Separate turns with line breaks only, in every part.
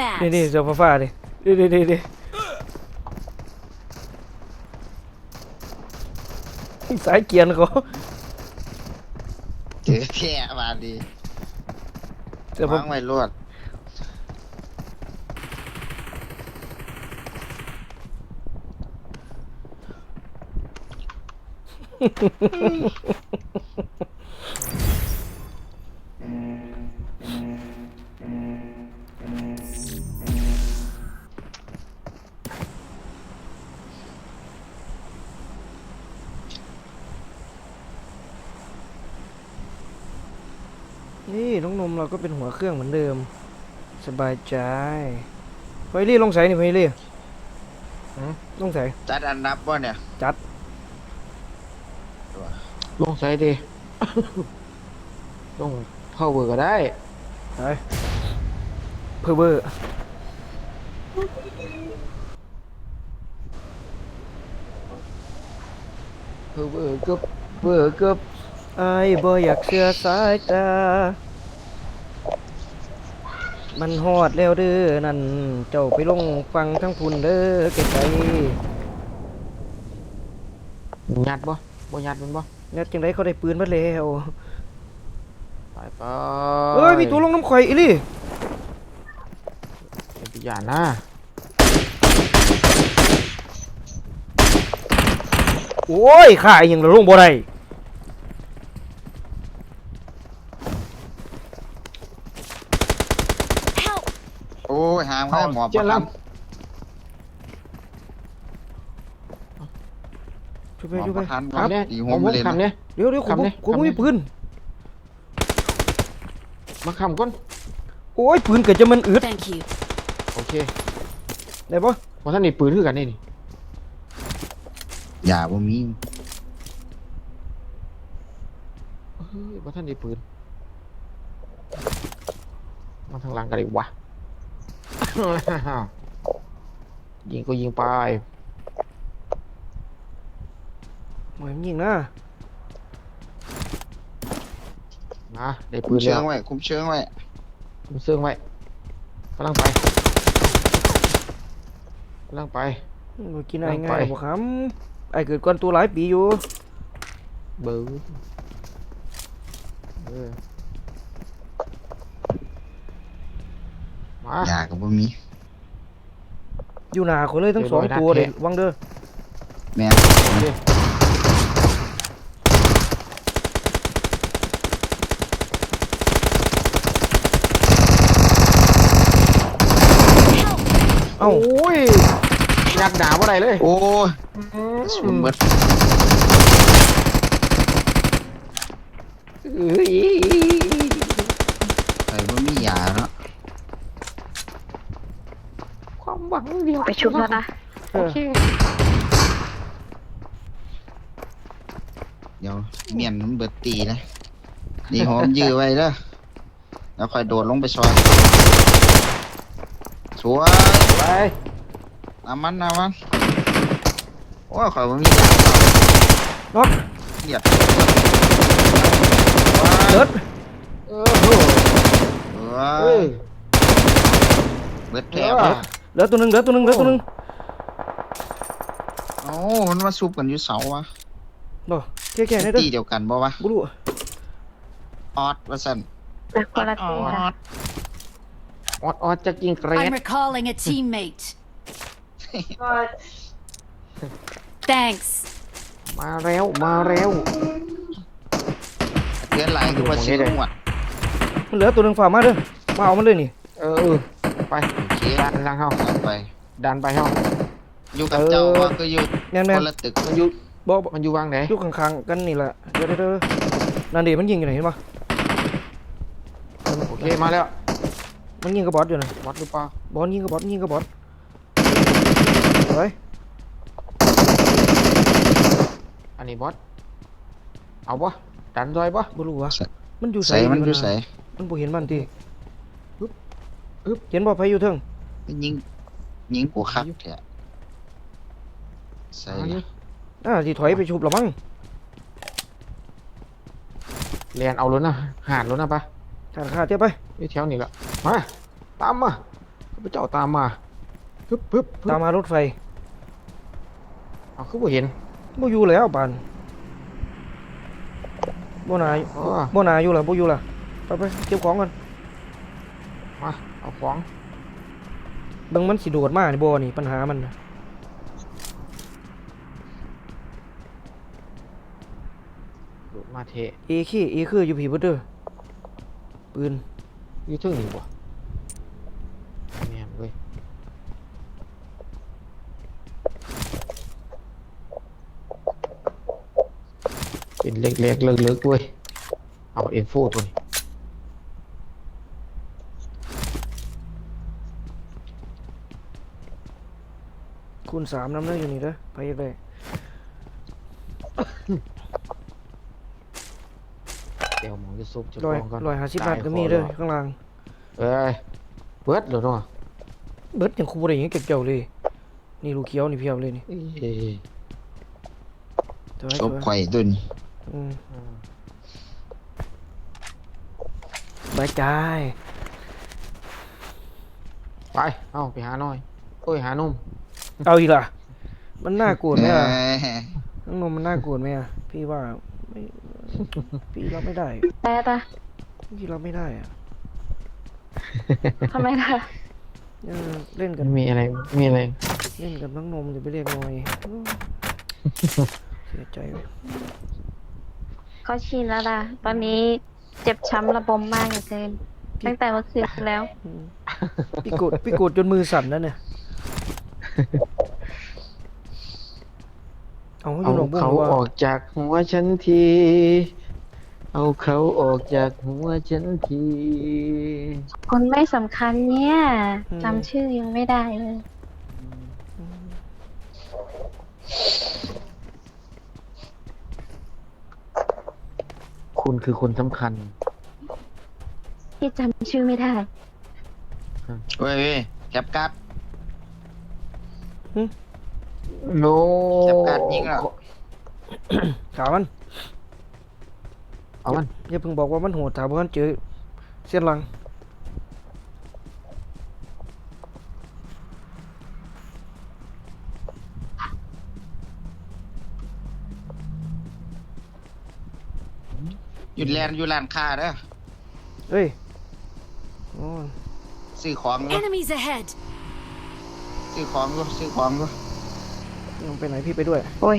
Next
นี่
match.
นี่เจ้าฟ้าๆดิดิดิดิดิสายเกียร์เขา
เจอแค่มาดี
เดี๋ยวผม
วางไว้รวด
นี่น้องนมเราก็เป็นหัวเครื่องเหมือนเดิม สบายใจไฟรี่ลงใส่นี่ไฟรี่
หืม
ลงใส่
จัดอันนับว่าเนี่ย
ลงใส่ดิ ลงเข้าเบอร์ก็ได้
ไปเพื่อเบอร์
เบอร์เบอร์เกือบเบอร์เกือบ
ไอ้ายบ่อยากเชื่อสายตา มันฮอดแล้วเด้อนั่น เจ้าไปลงฟังทั้งพุ่นเด้อไกล
ยัดบ่บ่ยัดมันบ่
ๆงัดจังไดเขาได้ปืนมาแล้ว
ไปไป
เอ้ยมีตัวลงน้ำข่อยอีหลี่
เป็นตัวอย่างนะ
โอ้ยข่าอหย่างเราลงบ่ได้
Help!
โอ้ยหางแม่หมอบ
เจ้า
ประ
ล
คับ
ช่วย
ห
ไป
มอบ
ช่วย
ป
ไประ
คันำครับ
คำเนี้ย
ดี
ผ
หัว
ม
ไม่เล่น
คำเนี้ย
เดี๋ยวเดี๋ยวกู
คำนี้
กู
คำนี้
ไม่มีปืน
มาคำก่อน
โอ้ยปืนเกิดจะมันอึด
Thank you.
โอเค
ได้ปะ
เพราะท่านนี่ปืนคือกันนี่นี่
อย่าบ่มี
เฮ้ยเพราะท่านนี่ปืนมาทางหลังกันอีกวะ ยิงก็ยิงไป
หมายมันยิงนะ
มาได้
คุ
ปื
ม
น
เชิ
แล้
ง
ว
ไว้คุมเชิงไว้
คุมเสื้องไว้กำลังไปกำลังไป
บ่กินอะไร
ลอง
ง่า
ไป
ยบ่ครับไอ้เกิดก่อนตัวหลายปีอยู่
เบอร์เออ มา
อย่าก็บ่มี
อยู่หนาคนเลยทั้ง
เดี๋
ส
ยว
อง
โดยนัด
ตัวเลย
แท้
วังเด้อ
แม่
เอ้า
โอ้ยยัดหนาว่าไรเลย
โอ้ยสูญเบิด
เอ้ย
ใส่บ่มียาเนาะ
ความหวังเดียว
ไปชุบแล้วนะ
เอ
โอ
อ
เค
เดี๋ยวเมียนมันเบิดตีนะดีหอมยื้อไว้เด้อแล้วค่อยโดดลงไปซอยสวย
ไป
น้ำมันน้ำมันโอ้ยข่อยบ่มียา
น็อก
เหยียด
เดิด
เออโห
ว้า
เอ้ย
เบิด
เอ
แผล
อ
เบิด
เหลือตัวหนึงเหลือตัวหนึงเหลือตัวหนึง
โอ้มันมาซุบกันอยู่เสาวะ
บ่แก่ๆนี่เด้อ
ตีเดียวกันบ่วะ
บ่รู้
ออดว่าซั่น
แต่คนละ
อ
ทีค่ะ
อด
ออดออดจะกินเกร
I'm
ด
recalling a teammate. Thanks.
มาแล้วมาแล้ว
เกินหลายคือว่าชื่อหมวด
มันเหลือตัวหนึงฝากมาเด้อมาเอามันเลยนี่
เออเออไป
โอเค
ดันหลังเฮา
เอาไป
ดันไปเฮา
อยู่กับเจ้าว่าก็อยู่
แม่น
ค
แม่น
นละตึก
มันอยู่
บ่บ่
มันอยู่วางไหน
อยู่ข้างๆกันนี่แหละเดี๋ยวเดี๋ยวเดี๋ยวนั่นดิมันยิงอยู่ไหนเห็นปะ
โอเคมาแล้ว
มันยิงกับบอสอยู่นะ
วัดหรือเปล่า
บอสยิงกับบอสยิงกับบอสไป
อันนี้บอสเอาปะดันซอยปะ
บ่รู้วะมันอยู่
ใส่มันอยู่ใส่
มันบ่เห็นมันติอึ๊บอึ๊บเห็นบ่ไผอยู่เทิง
มันยิงยิงกูคักแท้ใส่
อันนี้
อ่าสิถอยไปชุบแล้วมั้ง
เรียนเอารถนะหาดรถนะปะ
ขาดขาดเจ้าไป
อยู่แถวนี้ละมาตามมาไปพระเจ้าตามมาปึ๊บปึ๊บปึ๊บ
ตามมารถไฟ
เอาคือบ่เห็น
บ่อยู่แล้วปานบ่นา
อ๋อ
บ่นาอยู่ล่ะบ่อยู่ล่ะไปไปเก็บของกัน
มาเอาของ
เบิ่งมันสิโดดมานี่บ่นี่ปัญหามันน่ะ
ดูดมาเท
เอคเอคืออยู่ผีเบิดเด้อปืน
อยู่ถึงนี่บ่แม่นเว้ยเป็นเล็กๆเลิกๆเว้ยเอาเอ็นโฟตัวนี้
คูณสามนำเด้ออยู่นี่เด้อไปอยากได้
เดี๋ยวหมองจะซุบจะ
ร้อย
ฟองก่อน
ร้อยห้าสิบ
ต
บาทก็มีเด้อข้างล่าง
เอ้ยเบิดเดี๋ยวเนาะ
เบิดยังคูบ่ได้หยังเก็บเจ้าเลย นี่ลูกเขียวนี่เพียบเลยนี่
เอ้ย
เถอย
ศพ
เถอย
ข่อยตุน
อืม
อืม
บายใจาย
ไปเอาไปหาหน่อยโอ้ยหานม
เอาอีกล่ะมันน่ากลัวไหม
เอ้
อะ
ย
น้องนมมันน่ากลัวไหมอะพี่ว่าไม่พี่รับไม่ได้
แต่ตะ
พี่รับไม่ได้อะ
ทำไมล่ะ
เออเล่นกั
มันนมีอะไร มีอะไร
เล่นกับน้องนมจะไปเรียกหน่อยโอ้เสียใจเลย
เขาชินแล้วล่ะ ตอนนี้เจ็บช้ำระบมมากเหลือเกินตั้งแต่เมื่อคืนแล้ว
อืมพี่กดพี่กดจนมือสั่นแล้วเนี่ย เอาอ
เอา
ยู่หนองบัว
เขา
ว่า
ออกจากหัวฉันที เอาเขาออกจากหัวฉันที
คนไม่สำคัญเนี่ยจำชื่อยังไม่ได้เลย
คุณคือคนสำคัญ
ที่จำชื่อไม่ได้
เว้ยเว้ยแคปการ์ด
โน
จับการยิงแล้ว
ถามมัน
เอามัน
อย่าเพิ่งบอกว่ามันโหดถามว่ามันเจอเสียนหลัง
หยุดแลนอยู่ร้านค้าเด้อ
เฮ้ยโอ้ย
ซื้อของอยู่
Enemies ahead.
ซื้อของอยู่ซื้อของอยู่
น้องไปไหนพี่ไปด้วย
โอ้ย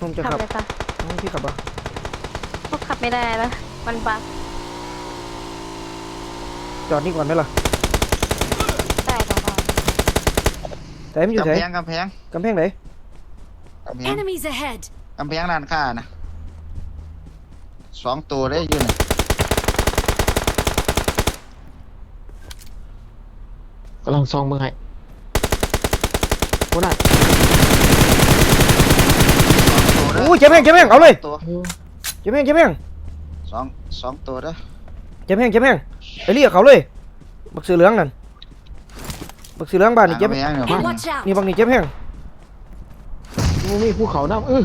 น้องจะ
ขับ
ขับ
เลยจ้ะ
น้องพี่ขับอะ
พวกขับไม่ได้แล้วมันบัก
จอดนี่ก่อนไหมล่ะ
ได้ต่อมา
แต่มันอยู่ไหน
กำแพงกำแพง
กำแพงไหน
กำแพง
Enemies ahead.
กำแพงร้านค้านะสองตัวได้อยู่น่ะำ
ลังซองเมืองให้โอ้น่ะ
สองตัวเด้อ
อู้เจ็บแพงเจ็บแพงเอาเลย
ตัว
เจ็บแพงเจ็บแพง
สองสองตัวเด้อ
เจ็บแพงเจ็บแพงไปเรียกเขาเลยบักเสือเหลืองนั่นบักเสือเหลืองบ้านนี่เจ็บ
กำแพงเนี่ย
And watch out.
นี่บักนี่เจ็บแพง
นี่มีภูเขาน้ำเออ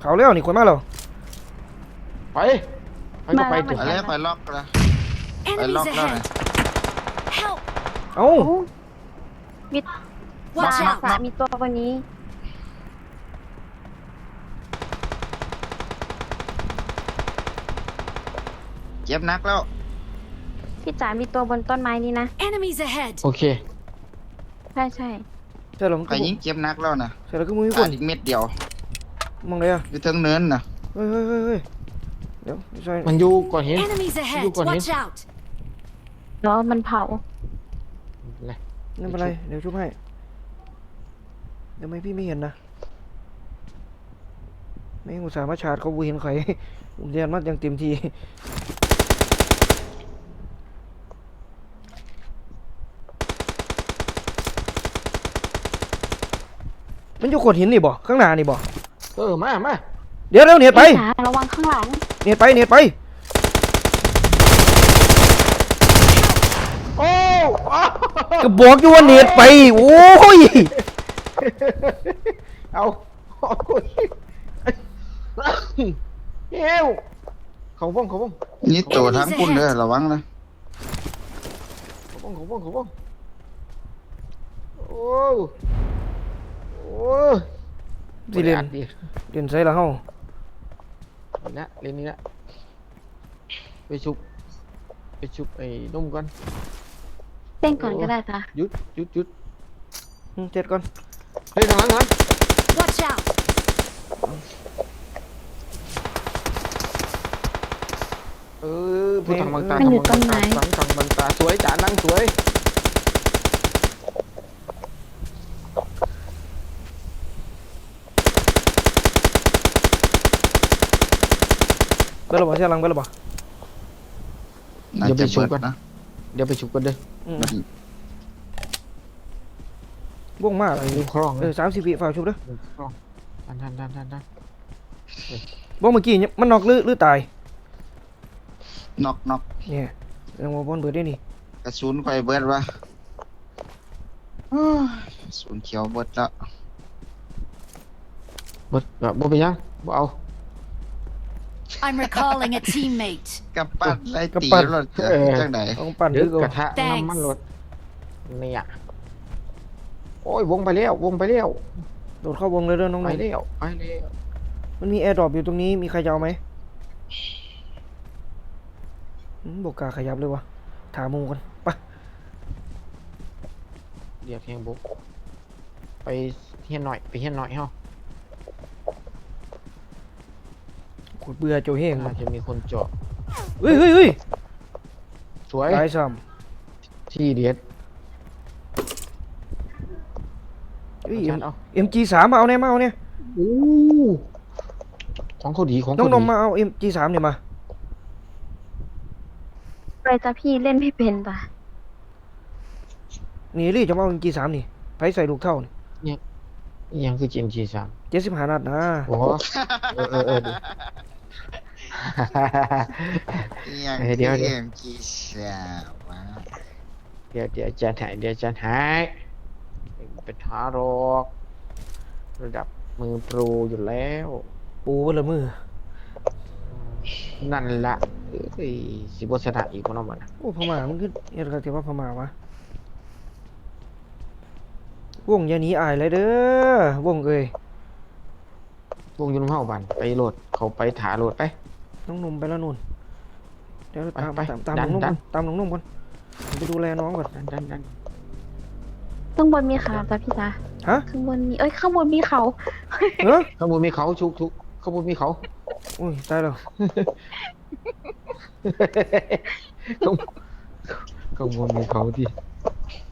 เขาแล้วนี่คนมาแล้ว
ไปไปก็ไป
มา
ตัว
แล้ว
อะไรคอยล็อกละ
Enemies
lock down
ahead. Help.
เอ้า
มี
Watch
สา
out.
สามีตัวกวันนี้
เจ็บหนักแล้ว
พี่จ๋ามีตัวบนต้นไม้นี่นะ
Enemies ahead.
โอเค
ใช่ใช่
ใช่หรอมัน
ใครยิงเจ็บหนักแล้วนะ
ใช่แล้วก็มือค
ขาด
น
อีกเม็ดเดียว
มองเลยอะ
อยู่เทิงเนินนะ
เฮ้ยเฮ้ยเฮ้ยเฮ้ยเดี๋ยวไม่ใช่
มันอยู่ก่อนเห็น
Enemies ahead.
Look on him.
Watch out.
แล้วมันเผา
เลย
ไม่เป็นไร เดี๋ยวชุบให้ เดี๋ยวไม่พี่ไม่เห็นนะ ไม่อุตส่าห์มาชาร์จเขาบูเห็นใครเรียนมาอย่างเต็มทีมันอยู่โขดหินนี่บ่ข้างหน้านี่บ่
เออ มามา
เดี๋ยวเดี๋ยวเนียดไป
พี่จ๋าระวังข้างหลัง
เนียดไปเนียดไป
โอ้
ก็บอกอยู่ว่าเนียดไป โอ้ย
เอาโอ้ยเอ้วเขาบ้องเขาบ้อง
นี่ตัวทั้งคุณเด้อระวังนะ
เขาบ้องงเขาวงเขาวงโอ้โอ้
สิเล่น
บ่ได้อัดดิ
เล่นใส่ละเฮา
นี่นะเล่นนี่นะไปชุบไปชุบไอ้นุ่มก่อน
เต้นก่อนก็ได้จ้ะ
หยุดหยุดหยุด
อืมเจ็ดก่อน
เฮ้ยทางหลังหลัง
Watch out!
เออผู้ทางบางตา
มันอยู่
ทาง
ต้น
บาง
ไม้
ตาหลังทางบางตาสวยจ๋านั่งสวย
เบิดและบ่เสียหลังเบิดและบ่
น่าจะเบิดนะ
เดี๋ยวไปชุบกันเด้อ
อืม
มัน
วงมากเลย
ดูคลอง
เอ
เล
อย30วิฝากชุบเด้อ
ดูคลองทันทันทันทันทัน
วงเมื่อกี้เนี่ยมันนอกหรือหรือตาย
นอกนอก
เนี่ยแสดงว่าบอลเบิดได้นี่
กระสุนไฟเบิดวะโอ้ยกระสุนเขียวเบิดแล้ว
บ่แบบบ่ไปยังบ่เอา
I'm recalling a teammate.
กับปั้นไล่ตีรถ
เออ
จังได
ต้องปั่น
เดี๋ย
ดึ
ว
กเอา
กระทะ
Thanks
น้ำมันรถเนี่ยโอ้ยวงไปแล้ววงไปแล้ว
โดดเข้าวงเลยเด้อน้อง
ไป
ๆ
แล้วไปแล้ว
มันมีแอร์ดรอปอยู่ตรงนี้มีใครจะเอาไหมอืมบอกกล้าขยับเลยวะถามหมูกันไปะ
เดี๋ยวเพียงบุกไปเฮียนหน่อยไปเฮียนหน่อยเฮา
ขดเบื่อโจเฮง
น่าจะมีคนเจาะ
เฮ้ยเฮ้ยเฮ้ย
สวย
ตายซ้
ที่เด็ดำ
เฮ้ย
อาจารย์เอา
เอ็มจีสามมาเอาเนี่ยมาเอาเนี่ย
อู้ของเขาดีของ
น้อง
เขา
น
ดี
มมาเอาเอ็มจีสามเนี่ยมา
ไปจ้ะพี่เล่นไม่เป็นจ้ะ
นี่รีจะมาเอาเอ็มจีสามนี่ไผใส่ลูกเท่านี่
อิหยังคือ GMG สาม
เจ็ดสิบห้านัดนะ
โอ้โหเออเออเออดี
อิหยัง
เอ้ยเดี๋ยวเดี๋ยว
เอ็มจีสามวะ
เดี๋ยวเดี๋ยวอาจารย์หายเดี๋ยวอาจารย์หายเป็นทารกระดับมือโปรอยู่แล้ว
ปูเบนละมือ
นั่นละเอ้ยสิบชนะอีกคนเอามานะ
โอ้พม่ามันคือเอ็ดกระเทียมว่าพม่าวะวงอย่าหนีอายเลยเด้อวงเอ้ยว
งอยุนเฮาบันไปโหลดเขาไปถาโหลดไป
น้องนมไปแล้วนู่น เดี๋ยว
ไป
ตาม
ไป
ตามตาม
ดั
น้อนงนม
ดั
ก่อนนตามน้องนมก่อนผมไปดูแลน้องก่อน
ดันดันดัน
ข้างบนมีเขาจ้ะพี่จ้ะ
ฮะ
ข้างบนมีเอ้ยข้างบนมีเขา
เออ
ข้างบนมีเขาชุกชุกข้างบนมีเขา
อุ้ยตายแล้ว
ข้างข้างบนมีเขาดิ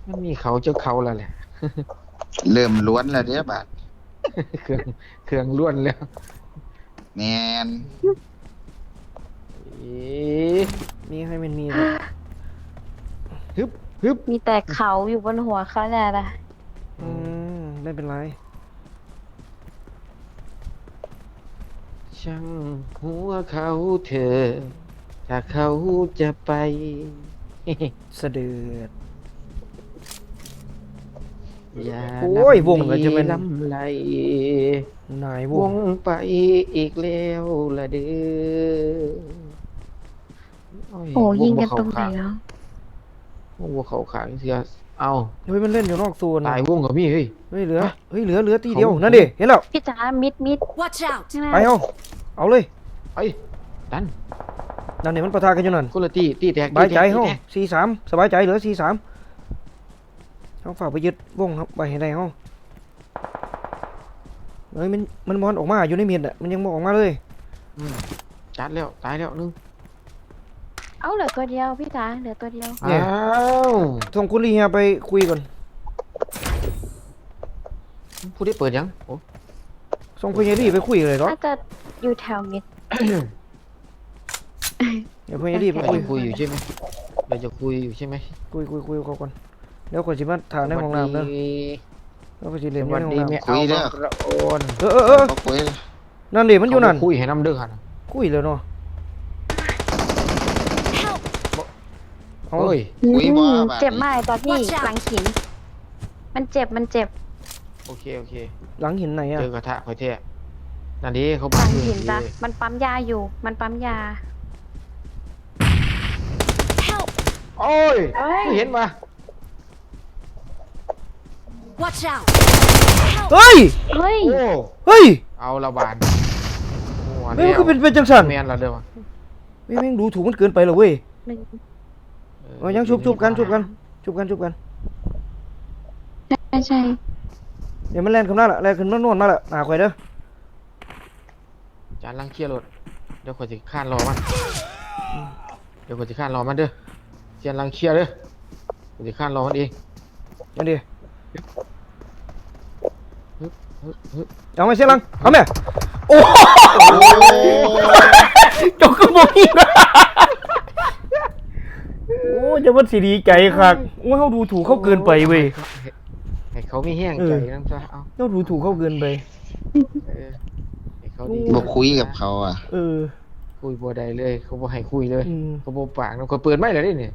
มันมีเขาเจ้าเขาแล้วแหละ
เริ่มล้วนแล้วเด้อบาด
เครื่องเครื่องล้วนแล้ว
แมน
เอ๊ะ
มีให้มันมีเลย
ฮึบฮึบ
มีแต่เขาอยู่บนหัวเขาแน่ละ
อืมไม่เป็นไร
ช่างหัวเขาเธอถ้าเขาจะไป
เสด็จ
อย่า
โอ้ยวงก็จะเป็น
ลำไหล
นายว
ว
ง
งไปอีกแล้วละเด้อ
โอ้ยิงกัน
ว
ตรงไหน
บ่เข้า
แล้ว
ขางวงบ่เขาขางเสียเอา
เฮ้ยมันเล่นอยู่นอกโซน
ตายวงกับพี่เฮ้ย
เฮ้ยเหลือ
ไป
เฮ้ยเหลือเหลือตีเดียว
เขา
นั่นดิเห็นแล้ว
พี่จ๋ามิดมิด
Watch out!
ข้างหน้า
ไปเอาเอาเลย
ไปดัน
นั่นนี่มันประทะกันอยู่นั่น
คนละตีตีแตก
สบายใจ
ตีแตก
เฮา
ตีแตก
สี่สามสบายใจเหลือสี่สามเขาฝากไปยึดวงครับไปให้ได้เฮาเฮ้ยมันมันมอนออกมาอยู่ในเมียดอะมันยังมองออกมาเลย
อืมจัดแล้วตายแล้วนึง
เอาเหลือตัวเดียวพี่จ๋าเหลือตัวเดียว
เนี่ย
อ้าว
ส่งคุณลีเฮียไปคุยก่อน
ผู้ได้เปิดยังโอ้
ส่งคุณเยรี่ไปคุยเลยเหรอ
น่าจะอยู่แถวมิด
เดี๋ยวคุณเยรี่ไป
เรา
คุย
จะคุยอยู่ใช่ไหมเราจะคุยอยู่ใช่ไหม
คุยคุยคุยกับเขาก่อนเดี๋ยวคนสิมาถามในห้องน้ำเด้อแล้วก็สิ
ส
เรียนอยู่
วัส
ในห้อง
ดี
น้ำ
แม่เอากระโอน
เออเออเออ
เขาคุย
นั่นดิมันอยู่นั่น
เขาคุยให้น้ำเด้อค่ะ
คุยเลยเนาะ เอา
เฮ้ย
คุยบ่
อืม
บาด
เจ็บมากตอนพี่
Watch out
หลังหิน มันเจ็บมันเจ็บ
โอเคโอเค
หลังหินไหนอะ
เจอกระทะคอยเท่นั่นดิเขา
หลัง
อยู่
หินจ้ะ
ดี
มันปั๊มยาอยู่ มันปั๊มยา
Help!
โอ้ย
เอ้ย
เห็นปะ
Watch out!
เฮ้ย
เฮ้ย
โอ้
เฮ้ย
เอาละบานโอ้อัน
เฮ้ย
นี้
มันคือเป็นเป็นจังสัน
แมนเราเด้อวะ
เฮ้ยแม่งดูถูกมันเกินไปเหรอเว้ย
หนึ่ง
เอายังชุบชุบกันชุบกันชุบกันชุบกัน
ใช่ใช่
เดี๋ยวมันแล่นขึ้นมาละแล่นขึ้นมาโน่นมาละหนาข่อยเด้อ
จานลังเคลียร์รถเดี๋ยวขอยสิข้านรอมันเดี๋ยวขอยสิข้านรอมันเด้อจานลังเคลียร์เด้อขอยสิข้านรอมันเอง
มาดิ
ฮึบฮึบ
เอาไหมเสียงลังเอาไหมโอ้โหจกกระบอกอีกนะ โอ้จะมันสิดีใจคักโอ้ยเขาดูถูกเขาเกินไปเว้ย
ให้เขาไม่แห้ง
เอ
ใจ
อ
นั่นซะเอา
เขาดูถูกเขาเกินไป
เออให้เขาดี
บอกคุยกับเขาอะ
เออ
คุยบ่ได้เลย เขาบ่ให้คุยเลย
อืม
เขาบ่ปากนะเขาเปิดไม่เลยนี่นี่